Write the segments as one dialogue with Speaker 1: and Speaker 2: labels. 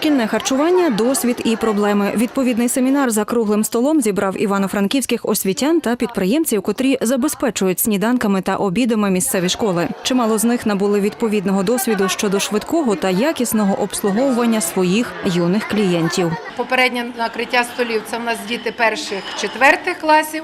Speaker 1: Шкільне харчування, досвід і проблеми. Відповідний семінар за круглим столом зібрав івано-франківських освітян та підприємців, котрі забезпечують сніданками та обідами місцеві школи. Чимало з них набули відповідного досвіду щодо швидкого та якісного обслуговування своїх юних клієнтів.
Speaker 2: Попереднє накриття столів це в нас діти перших четвертих класів.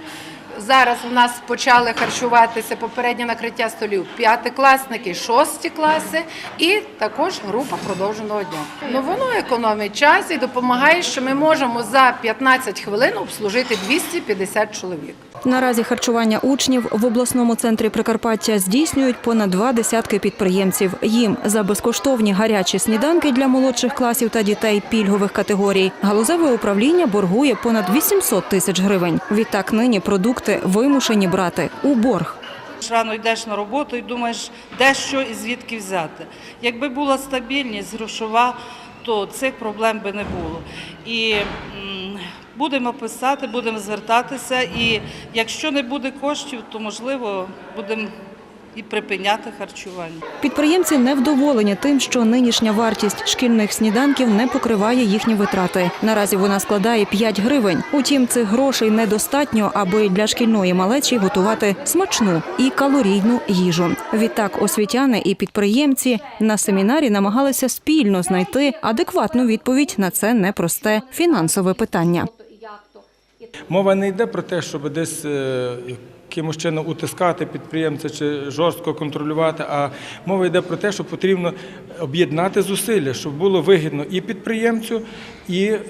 Speaker 2: Зараз у нас почали харчуватися попереднє накриття столів п'ятикласники, шості класи і також група продовженого дня. Ну воно економить час і допомагає, що ми можемо за 15 хвилин обслужити 250 чоловік.
Speaker 1: Наразі харчування учнів в обласному центрі Прикарпаття здійснюють понад два десятки підприємців. Їм за безкоштовні гарячі сніданки для молодших класів та дітей пільгових категорій. Галузеве управління боргує понад 800 тисяч гривень. Відтак нині продукти вимушені брати у борг.
Speaker 3: Рано йдеш на роботу і думаєш, де що і звідки взяти. Якби була стабільність грошова, то цих проблем би не було. І будемо писати, будемо звертатися. І якщо не буде коштів, то можливо будемо і припиняти харчування.
Speaker 1: Підприємці невдоволені тим, що нинішня вартість шкільних сніданків не покриває їхні витрати. Наразі вона складає 5 гривень. Утім, цих грошей недостатньо, аби для шкільної малечі готувати смачну і калорійну їжу. Відтак, освітяни і підприємці на семінарі намагалися спільно знайти адекватну відповідь на це непросте фінансове питання.
Speaker 4: Мова не йде про те, щоб десь е, якимось чином утискати підприємця чи жорстко контролювати, а мова йде про те, що потрібно об'єднати зусилля, щоб було вигідно і підприємцю, і е,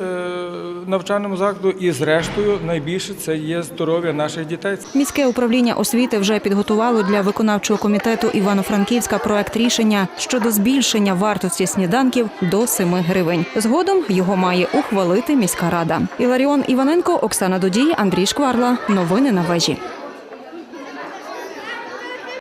Speaker 4: навчальному закладу, і зрештою найбільше це є здоров'я наших дітей.
Speaker 1: Міське управління освіти вже підготувало для виконавчого комітету Івано-Франківська проект рішення щодо збільшення вартості сніданків до 7 гривень. Згодом його має ухвалити міська рада. Іларіон Іваненко, Оксана Додій, Андрій Шкварла. Новини на вежі.